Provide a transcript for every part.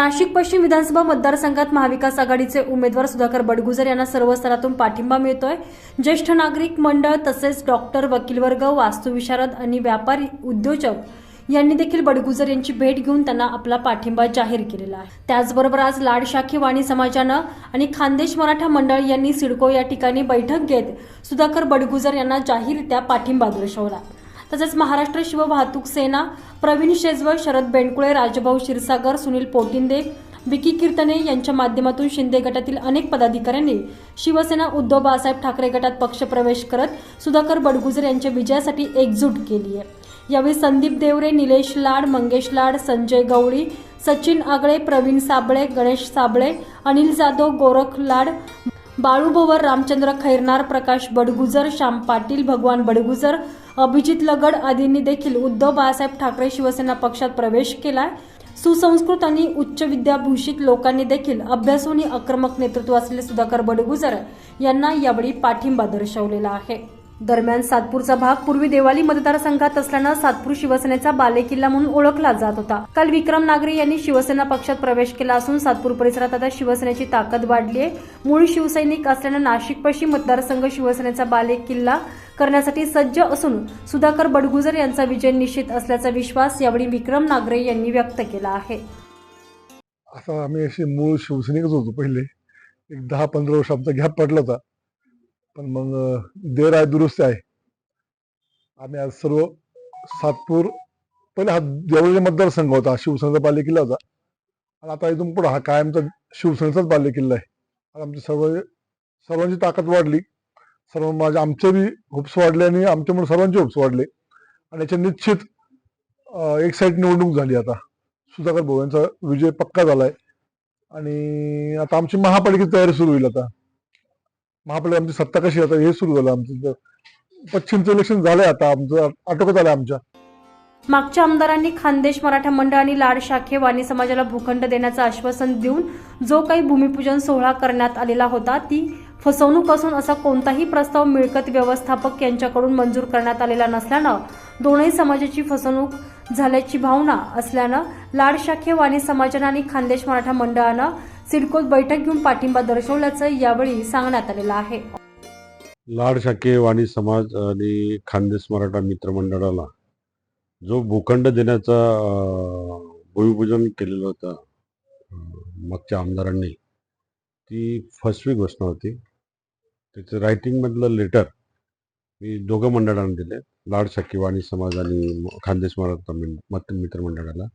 नाशिक पश्चिम विधानसभा मतदारसंघात महाविकास आघाडीचे उमेदवार सुधाकर बडगुजर यांना सर्व स्तरातून पाठिंबा मिळतोय. ज्येष्ठ नागरिक मंडळ तसेच डॉक्टर वकीलवर्ग वास्तुविशारद आणि व्यापारी उद्योजक यांनी देखील बडगुजर यांची भेट घेऊन त्यांना आपला पाठिंबा जाहीर केलेला आहे. त्याचबरोबर आज लाड शाखी वाणी समाजानं आणि खानदेश मराठा मंडळ यांनी सिडको या ठिकाणी बैठक घेत सुधाकर बडगुजर यांना जाहीररित्या पाठिंबा दर्शवला. तसेच महाराष्ट्र शिव वाहतूक सेना प्रवीण शेजवळ शरद बेंडकुळे राजभाऊ क्षीरसागर सुनील पोटिंदे विकी कीर्तने यांच्या माध्यमातून शिंदे गटातील अनेक पदाधिकाऱ्यांनी शिवसेना उद्धव बाळासाहेब ठाकरे गटात पक्षप्रवेश करत सुधाकर बडगुजर यांच्या विजयासाठी एकजूट केली आहे. यावेळी संदीप देवरे निलेश लाड मंगेश लाड संजय गवळी सचिन आगळे प्रवीण साबळे गणेश साबळे अनिल जाधव गोरख लाड बाळूभोवर रामचंद्र खैरनार प्रकाश बडगुजर श्याम पाटील भगवान बडगुजर अभिजित लगड आदींनी देखील उद्धव बाळासाहेब ठाकरे शिवसेना पक्षात प्रवेश केलाय. सुसंस्कृत आणि उच्च विद्याभूषित लोकांनी देखील अभ्यासून आक्रमक नेतृत्व असलेले सुधाकर बडगुजर यांना यावेळी पाठिंबा दर्शवलेला आहे. दरम्यान सातपूरचा भाग पूर्वी देवाली मतदारसंघात असल्यानं सातपूर शिवसेनेचा बालेकिल्ला म्हणून ओळखला जात होता. काल विक्रम नागरे यांनी शिवसेना पक्षात प्रवेश केला असून सातपूर परिसरात आता शिवसेनेची ताकद वाढली आहे मूळ शिवसैनिक असल्यानं नाशिक पश्चिम मतदारसंघ शिवसेनेचा बालेकिल्ला करण्यासाठी सज्ज असून सुधाकर बडगुजर यांचा विजय निश्चित असल्याचा विश्वास यावेळी विक्रम नागरे यांनी व्यक्त केला आहे. आता आम्ही असे मूळ शिवसैनिकच होतो पहिले. एक दहा पंधरा वर्ष आमचा गॅप पडला होता. पण मग देर आहे दुरुस्त आहे. आम्ही आज सर्व सातपूर पहिले हा देवळी मतदारसंघ होता शिवसेनेचा बालेकिल्ला होता. आणि आता इथून पुढे हा कायमचा शिवसेनेचाच बालेकिल्ला आहे. आता आमची सर्व सर्वांची ताकद वाढली. सर्व माझे आमचे बी हुप्स वाढले आणि आमच्यामुळे सर्वांचे हुप्स वाढले. आणि याच्या निश्चित एक साईड निवडणूक झाली आता. सुधाकर भाऊ यांचा विजय पक्का झालाय. आणि आता आमची महापालिकेची तयारी सुरू होईल आता. महापालिका आमची सत्ता कशी आता हे सुरू झालं आमचं. पश्चिमचं इलेक्शन झालंय आता. आमचं आटोक्यात आलं आमच्या. मागच्या आमदारांनी खानदेश मराठा मंडळ आणि लाड शाखे वाणी समाजाला भूखंड देण्याचं आश्वासन देऊन जो काही भूमिपूजन सोहळा करण्यात आलेला होता ती फसवणूक असून असा कोणताही प्रस्ताव मिळकत व्यवस्थापक यांच्याकडून मंजूर करण्यात आलेला नसल्यानं दोनही समाजाची फसवणूक झाल्याची भावना असल्यानं लाड शाखे वाणी समाजानं आणि खानदेश मराठा मंडळानं सिडकोत बैठक घेऊन पाठिंबा दर्शवल्याचं यावेळी सांगण्यात आलेलं आहे. लाड शाखे वाणी समाज आणि खानदेश मराठा मित्रमंडळाला जो भूखंड देण्याचा भूमिपूजन केलेलं होतं मागच्या आमदारांनी ती फसवी घोषणा होती. त्याचं रायटिंगमधलं लेटर मी दोघं मंडळांना दिले लाड शाखे वाणी समाज आणि खानदेश मराठा मित्र मंडळाला.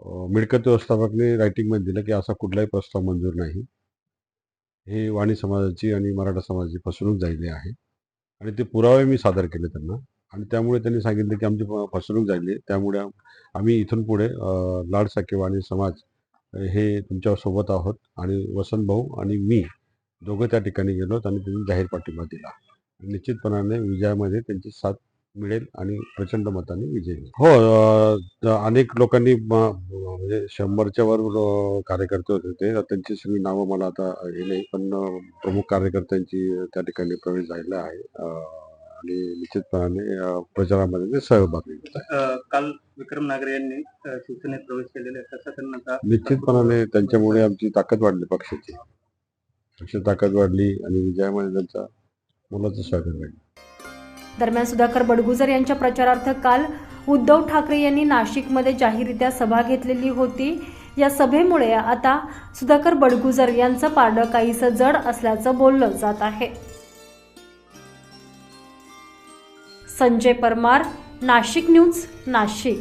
मिळकत व्यवस्थापकने रायटिंगमध्ये दिलं की असा कुठलाही प्रस्ताव मंजूर नाही. हे वाणी समाजाची आणि मराठा समाजाची फसवणूक झालेली आहे. आणि ते पुरावे मी सादर केले त्यांना. आणि त्यामुळे त्यांनी सांगितलं की आमची फसवणूक झाली आहे. त्यामुळे आम्ही इथून पुढे अं, लाड वाणी समाज हे तुमच्यासोबत आहोत. आणि वसंत भाऊ आणि मी दोघं त्या ठिकाणी गेलो आणि त्यांनी जाहीर पाठिंबा दिला. निश्चितपणाने विजयामध्ये त्यांची साथ मिळेल आणि प्रचंड मताने विजय. हो अनेक लोकांनी म्हणजे शंभरच्या वर कार्यकर्ते होते ते. त्यांची सगळी नावं मला आता हे नाही पण प्रमुख कार्यकर्त्यांची त्या ठिकाणी प्रवेश झालेला आहे. आणि निश्चितपणाने प्रचारामध्ये ते सहभागी अ, काल विक्रम नागरे यांनी शिवसेनेत प्रवेश केलेला तसा त्यांना निश्चितपणाने त्यांच्यामुळे आमची ताकद वाढली पक्षाची. पक्षाची ताकद वाढली आणि विजयामध्ये त्यांचा मुलाचं स्वागत राहील दरम्यान सुधाकर बडगुजर यांच्या प्रचारार्थ काल उद्धव ठाकरे यांनी नाशिकमध्ये जाहीररित्या सभा घेतलेली होती. या सभेमुळे आता सुधाकर बडगुजर यांचं पारडं काहीसं जड असल्याचं बोललं जात आहे. संजय परमार नाशिक न्यूज नाशिक.